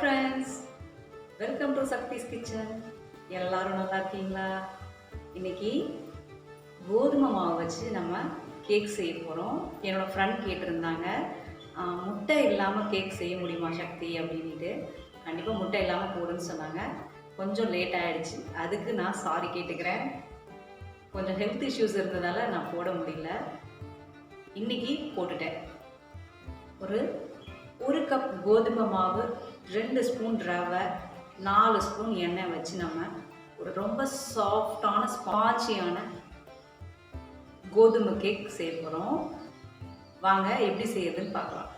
Friends welcome to Sakthi's kitchen எல்லாரும் நல்லா இருக்கீங்களா? இன்னைக்கு கோதுமை மாவு வச்சு நம்ம கேக் செய்ய போகிறோம் என்னோட ஃப்ரெண்ட் கேட்டிருந்தாங்க. முட்டை இல்லாமல் கேக் செய்ய முடியுமா சக்தி அப்படின்ட்டு கண்டிப்பாக முட்டை இல்லாமல் போடுன்னு சொன்னாங்க. கொஞ்சம் லேட் ஆகிடுச்சு அதுக்கு நான் சாரி கேட்டுக்கிறேன். கொஞ்சம் ஹெல்த் இஷ்யூஸ் இருந்ததால் நான் போட முடியல. இன்னைக்கு போட்டுட்டேன். ஒரு ஒரு கப் கோதுமை மாவு ரெண்டு ஸ்பூன் ரவை நாலு ஸ்பூன் எண்ணெய் வச்சு நம்ம ஒரு ரொம்ப சாஃப்டான ஸ்பாச்சியான கோதுமை கேக் செய்ய போகிறோம் வாங்க எப்படி செய்யறதுன்னு பார்க்கலாம்.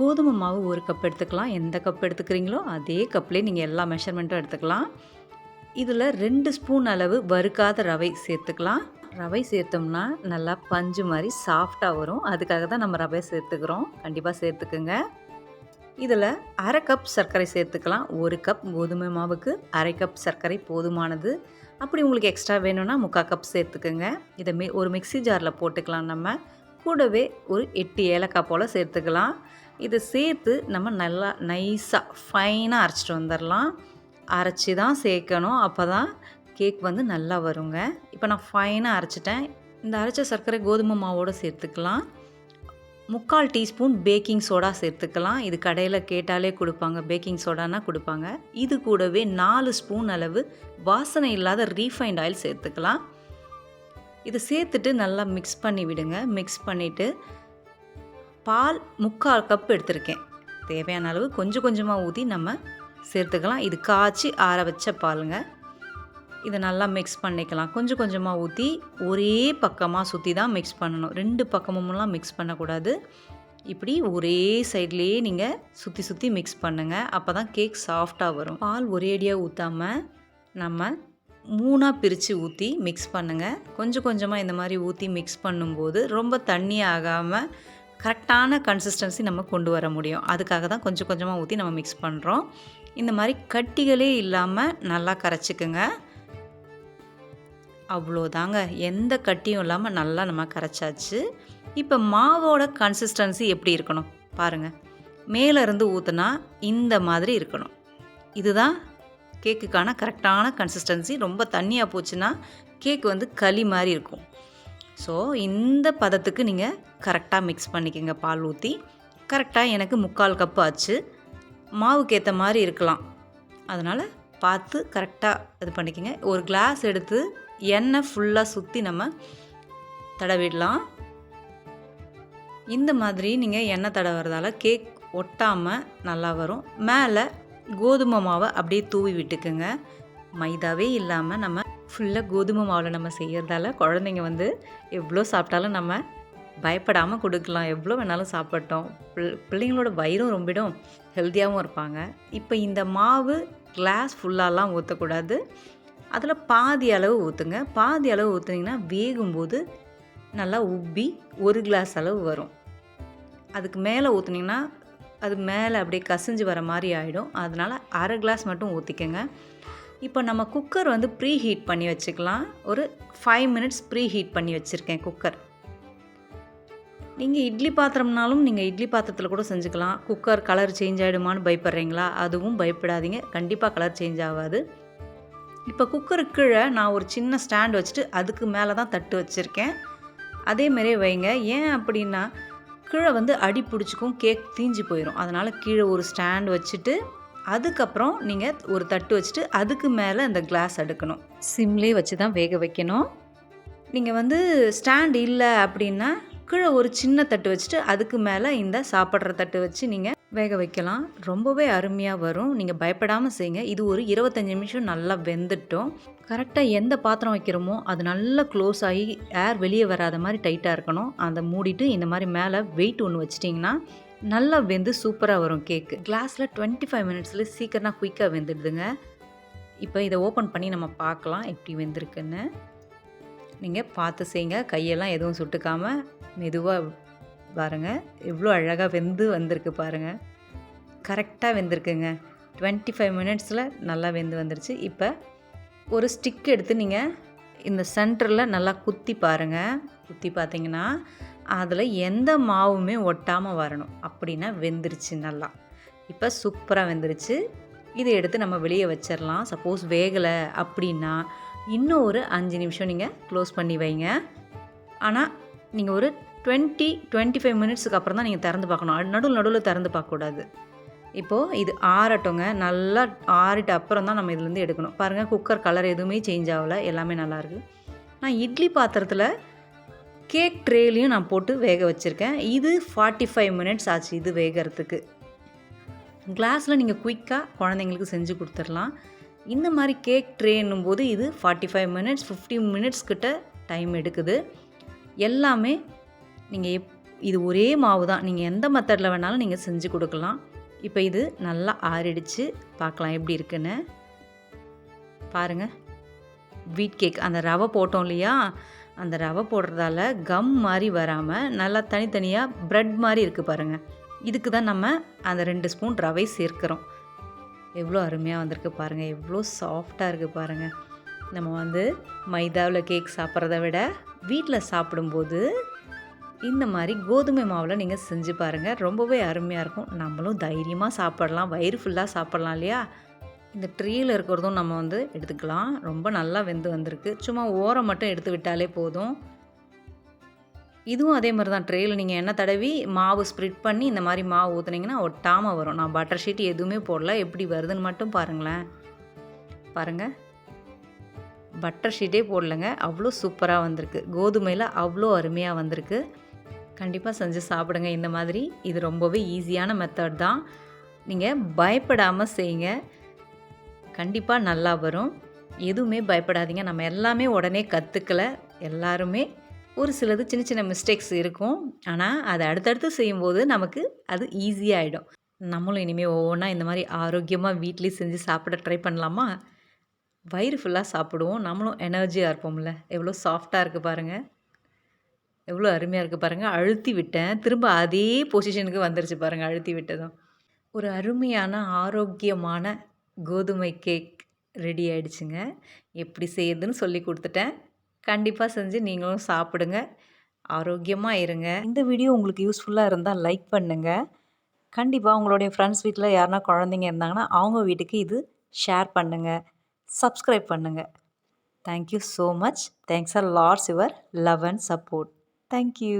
கோதுமை மாவு ஒரு கப் எடுத்துக்கலாம். எந்த கப் எடுத்துக்கிறீங்களோ அதே கப்லேயே நீங்கள் எல்லா மெஷர்மெண்ட்டும் எடுத்துக்கலாம். இதில் ரெண்டு ஸ்பூன் அளவு வறுக்காத ரவை சேர்த்துக்கலாம். ரவை சேர்த்தோம்னா நல்லா பஞ்சு மாதிரி சாஃப்டாக வரும். அதுக்காக தான் நம்ம ரவை சேர்த்துக்கிறோம். கண்டிப்பாக சேர்த்துக்குங்க. இதில் அரை கப் சர்க்கரை சேர்த்துக்கலாம். ஒரு கப் கோதுமை மாவுக்கு அரை கப் சர்க்கரை போதுமானது. அப்படி உங்களுக்கு எக்ஸ்ட்ரா வேணும்னா முக்கால் கப் சேர்த்துக்குங்க. இதை மே ஒரு மிக்ஸி ஜாரில் போட்டுக்கலாம் நம்ம. கூடவே ஒரு எட்டு ஏலக்காய் போல் சேர்த்துக்கலாம். இதை சேர்த்து நம்ம நல்லா நைஸாக ஃபைனாக அரைச்சிட்டு வந்துடலாம் அரைச்சி தான் சேர்க்கணும். அப்போ தான் கேக் வந்து நல்லா வருங்க. இப்போ நான் ஃபைனாக அரைச்சிட்டேன். இந்த அரைச்ச சர்க்கரை கோதுமை மாவோடு சேர்த்துக்கலாம். முக்கால் டீஸ்பூன் பேக்கிங் சோடா சேர்த்துக்கலாம். இது கடையில் கேட்டாலே கொடுப்பாங்க. பேக்கிங் சோடானா கொடுப்பாங்க. இது கூடவே நாலு ஸ்பூன் அளவு வாசனை இல்லாத ரீஃபைண்ட் ஆயில் சேர்த்துக்கலாம். இதை சேர்த்துட்டு நல்லா மிக்ஸ் பண்ணி விடுங்க. மிக்ஸ் பண்ணிவிட்டு பால் முக்கால் கப் எடுத்திருக்கேன். தேவையான அளவு கொஞ்சம் கொஞ்சமாக ஊற்றி நம்ம சேர்த்துக்கலாம். இது காய்ச்சி ஆற வச்ச பாலுங்க. இதை நல்லா மிக்ஸ் பண்ணிக்கலாம். கொஞ்சம் கொஞ்சமாக ஊற்றி ஒரே பக்கமாக சுற்றி தான் மிக்ஸ் பண்ணணும். ரெண்டு பக்கமும்லாம் மிக்ஸ் பண்ணக்கூடாது. இப்படி ஒரே சைட்லேயே நீங்கள் சுற்றி சுற்றி மிக்ஸ் பண்ணுங்கள் அப்போ தான் கேக் சாஃப்டாக வரும். பால் ஒரேடியாக ஊற்றாமல் நம்ம மூணாக பிரித்து ஊற்றி மிக்ஸ் பண்ணுங்கள் கொஞ்சம் கொஞ்சமாக இந்த மாதிரி ஊற்றி மிக்ஸ் பண்ணும்போது ரொம்ப தண்ணி ஆகாமல் கரெக்டான கன்சிஸ்டன்சி நம்ம கொண்டு வர முடியும். அதுக்காக தான் கொஞ்சம் கொஞ்சமாக ஊற்றி நம்ம மிக்ஸ் பண்ணுறோம் இந்த மாதிரி கட்டிகளே இல்லாமல் நல்லா கரைச்சிக்குங்க. அவ்வளோதாங்க. எந்த கட்டியும் இல்லாமல் நல்லா நம்ம கரைச்சாச்சு. இப்போ மாவோட கன்சிஸ்டன்சி எப்படி இருக்கணும்? பாருங்கள் மேலேருந்து ஊற்றுனா இந்த மாதிரி இருக்கணும். இதுதான் கேக்குக்கான கரெக்டான கன்சிஸ்டன்சி ரொம்ப தண்ணியாக போச்சுன்னா கேக் வந்து களி மாதிரி இருக்கும். ஸோ இந்த பதத்துக்கு நீங்கள் கரெக்டாக மிக்ஸ் பண்ணிக்கோங்க பால் ஊற்றி கரெக்டாக எனக்கு முக்கால் கப் ஆச்சு. மாவுக்கு ஏற்ற மாதிரி இருக்கலாம். அதனால் பார்த்து கரெக்டாக இது பண்ணிக்கோங்க. ஒரு கிளாஸ் எடுத்து எண்ணெய் ஃபுல்லாக சுற்றி நம்ம தடவிடலாம். இந்த மாதிரி நீங்கள் எண்ணெய் தடவுறதால கேக் ஒட்டாமல் நல்லா வரும். மேலே கோதுமை மாவை அப்படியே தூவி விட்டுக்குங்க. மைதாவே இல்லாமல் நம்ம ஃபுல்லாக கோதுமை மாவில் நம்ம செய்கிறதால குழந்தைங்க வந்து எவ்வளோ சாப்பிட்டாலும் நம்ம பயப்படாமல் கொடுக்கலாம். எவ்வளோ வேணாலும் சாப்பிட்டோம் பிள்ளைங்களோட வயிறும் ரொம்பிடும். ஹெல்த்தியாகவும் இருப்பாங்க. இப்போ இந்த மாவு கிளாஸ் ஃபுல்லாலாம் ஊற்றக்கூடாது அதில் பாதி அளவு ஊற்றுங்க பாதி அளவு ஊற்றுனீங்கன்னா வேகும்போது நல்லா உப்பி ஒரு கிளாஸ் அளவு வரும். அதுக்கு மேலே ஊற்றுனீங்கன்னா அது மேலே அப்படியே கசிஞ்சு வர மாதிரி ஆகிடும் அதனால் அரை கிளாஸ் மட்டும் ஊற்றிக்கங்க இப்போ நம்ம குக்கர் வந்து ப்ரீ ஹீட் பண்ணி வச்சுக்கலாம். ஒரு ஃபைவ் மினிட்ஸ் ப்ரீ ஹீட் பண்ணி வச்சுருக்கேன் குக்கர் நீங்கள் இட்லி பாத்திரம்னாலும் நீங்கள் இட்லி பாத்திரத்தில் கூட செஞ்சுக்கலாம். குக்கர் கலர் சேஞ்ச் ஆகிடுமான்னு பயப்படுறீங்களா? அதுவும் பயப்படாதீங்க. கண்டிப்பாக கலர் சேஞ்ச் ஆகாது. இப்போ குக்கருக்கு கீழே நான் ஒரு சின்ன ஸ்டாண்ட் வச்சுட்டு அதுக்கு மேலே தான் தட்டு வச்சுருக்கேன். அதே மாதிரியே வைங்க. ஏன் அப்படின்னா கீழே வந்து அடி பிடிச்சிக்கும் கேக் தீஞ்சு போயிடும் அதனால் கீழே ஒரு ஸ்டாண்ட் வச்சுட்டு அதுக்கப்புறம் நீங்கள் ஒரு தட்டு வச்சுட்டு அதுக்கு மேலே இந்த கிளாஸ் அடுக்கணும். சிம்லே வச்சு தான் வேக வைக்கணும். நீங்கள் வந்து ஸ்டாண்ட் இல்லை அப்படின்னா கீழே ஒரு சின்ன தட்டு வச்சுட்டு அதுக்கு மேலே இந்த சாப்பிட்ற தட்டு வச்சு நீங்கள் வேக வைக்கலாம். ரொம்பவே அருமையாக வரும். நீங்கள் பயப்படாமல் செய்யுங்க. இது ஒரு இருபத்தஞ்சி நிமிஷம் நல்லா வெந்துட்டோம். கரெக்டாக எந்த பாத்திரம் வைக்கிறோமோ அது நல்லா க்ளோஸ் ஆகி ஏர் வெளியே வராத மாதிரி டைட்டாக இருக்கணும். அதை மூடிட்டு இந்த மாதிரி மேலே வெயிட் ஒன்று வச்சிட்டிங்கன்னா நல்லா வெந்து சூப்பராக வரும் கேக்கு. கிளாஸில் டுவெண்ட்டி ஃபைவ் மினிட்ஸில் சீக்கிரமாக குயிக்காக வெந்துடுதுங்க. இப்போ இதை ஓப்பன் பண்ணி நம்ம பார்க்கலாம் எப்படி வெந்திருக்குன்னு. நீங்கள் பார்த்து செய்யுங்க. கையெல்லாம் எதுவும் சுட்டுக்காமல் மெதுவாக பாருங்கள் எவ்வளோ அழகாக வெந்து வந்திருக்கு பாருங்கள் கரெக்டாக வெந்திருக்குங்க. டுவெண்ட்டி ஃபைவ் மினிட்ஸில் நல்லா வெந்து வந்துருச்சு. இப்போ ஒரு ஸ்டிக் எடுத்து நீங்கள் இந்த சென்டரில் நல்லா குத்தி பாருங்கள் குத்தி பார்த்தீங்கன்னா அதில் எந்த மாவுமே ஒட்டாமல் வரணும். அப்படின்னா வெந்துருச்சு நல்லா. இப்போ சூப்பராக வெந்துருச்சு. இதை எடுத்து நம்ம வெளியே வச்சிடலாம் சப்போஸ் வேகலை அப்படின்னா இன்னும் ஒரு அஞ்சு நிமிஷம் நீங்கள் க்ளோஸ் பண்ணி வைங்க. ஆனால் நீங்கள் ஒரு டுவெண்ட்டி டுவெண்ட்டி ஃபைவ் மினிட்ஸுக்கு அப்புறம் தான் நீங்கள் திறந்து பார்க்கணும். நடுவில் நடுவில் திறந்து பார்க்கக்கூடாது. இப்போது இது ஆறட்டுங்க. நல்லா ஆறிட்ட அப்புறம் தான் நம்ம இதுலேருந்து எடுக்கணும். பாருங்கள் குக்கர் கலர் எதுவுமே சேஞ்ச் ஆகலை. எல்லாமே நல்லாயிருக்கு. நான் இட்லி பாத்திரத்தில் கேக் ட்ரேலையும் நான் போட்டு வேக வச்சுருக்கேன். இது ஃபார்ட்டி ஃபைவ் மினிட்ஸ் ஆச்சு இது வேகிறதுக்கு. கிளாஸில் நீங்கள் குயிக்காக குழந்தைங்களுக்கு செஞ்சு கொடுத்துடலாம். இந்த மாதிரி கேக் ட்ரேன்னும் போது இது forty five minutes fifty minutes கிட்ட டைம் எடுக்குது. எல்லாமே நீங்கள் எப் இது ஒரே மாவு தான். நீங்கள் எந்த மெத்தடில் வேணாலும் நீங்கள் செஞ்சு கொடுக்கலாம். இப்போ இது நல்லா ஆறிடுச்சு. பார்க்கலாம் எப்படி இருக்குன்னு. பாருங்கள் வீட் கேக் அந்த ரவை போட்டோம் இல்லையா? அந்த ரவை போடுறதால கம் மாதிரி வராமல் நல்லா தனித்தனியாக ப்ரெட் மாதிரி இருக்குது பாருங்கள் இதுக்கு தான் நம்ம அந்த ரெண்டு ஸ்பூன் ரவை சேர்க்குறோம். எவ்வளோ அருமையாக வந்திருக்கு பாருங்கள் எவ்வளோ சாஃப்டாக இருக்குது பாருங்கள் நம்ம வந்து மைதாவில் கேக் சாப்பிட்றத விட வீட்டில் சாப்பிடும்போது இந்த மாதிரி கோதுமை மாவில் நீங்கள் செஞ்சு பாருங்கள் ரொம்பவே அருமையாக இருக்கும். நம்மளும் தைரியமாக சாப்பிடலாம். வயிறு ஃபுல்லாக சாப்பிட்லாம் இல்லையா? இந்த ட்ரீயில் இருக்கிறதும் நம்ம வந்து எடுத்துக்கலாம். ரொம்ப நல்லா வெந்து வந்திருக்கு. சும்மா ஓரம் மட்டும் எடுத்து விட்டாலே போதும். இதுவும் அதே மாதிரி தான். ட்ரேயில் நீங்கள் என்ன தடவி மாவு ஸ்ப்ரிட் பண்ணி இந்த மாதிரி மாவு ஊற்றுனீங்கன்னா ஒட்டாமல் வரும். நான் பட்டர் ஷீட் எதுவுமே போடல. எப்படி வருதுன்னு மட்டும் பாருங்களேன். பாருங்கள் பட்டர் ஷீட்டே போடலைங்க. அவ்வளோ சூப்பராக வந்திருக்கு. கோதுமையில் அவ்வளோ அருமையாக வந்திருக்கு. கண்டிப்பாக செஞ்சு சாப்பிடுங்க. இந்த மாதிரி இது ரொம்பவே ஈஸியான மெத்தட் தான். நீங்கள் பயப்படாமல் செய்யுங்க. கண்டிப்பாக நல்லா வரும். எதுவுமே பயப்படாதீங்க. நம்ம எல்லாமே உடனே கற்றுக்கல எல்லாருமே ஒரு சிலது சின்ன சின்ன மிஸ்டேக்ஸ் இருக்கும். ஆனால் அதை அடுத்தடுத்து செய்யும்போது நமக்கு அது ஈஸியாகிடும் நம்மளும் இனிமேல் ஒவ்வொன்றா இந்த மாதிரி ஆரோக்கியமாக வீட்லேயே செஞ்சு சாப்பிட ட்ரை பண்ணலாமா? வயிறு ஃபுல்லாக சாப்பிடுவோம். நம்மளும் எனர்ஜியாக இருப்போம்ல. எவ்வளோ சாஃப்டாக இருக்குது பாருங்கள் எவ்வளோ அருமையாக இருக்குது பாருங்கள் அழுத்தி விட்டேன். திரும்ப அதே பொசிஷனுக்கு வந்துருச்சு பாருங்கள் அழுத்தி விட்டதும். ஒரு அருமையான ஆரோக்கியமான கோதுமை கேக் ரெடி ஆகிடுச்சுங்க எப்படி செய்யுதுன்னு சொல்லி கொடுத்துட்டேன். கண்டிப்பாக செஞ்சு நீங்களும் சாப்பிடுங்க. ஆரோக்கியமாக இருங்க. இந்த வீடியோ உங்களுக்கு யூஸ்ஃபுல்லாக இருந்தால் லைக் பண்ணுங்கள் கண்டிப்பாக உங்களுடைய ஃப்ரெண்ட்ஸ் வீட்டில் யாருனா குழந்தைங்க இருந்தாங்கன்னா அவங்க வீட்டுக்கு இது ஷேர் பண்ணுங்கள் சப்ஸ்கிரைப் பண்ணுங்கள் thank you so much thanks for all your love and support thank you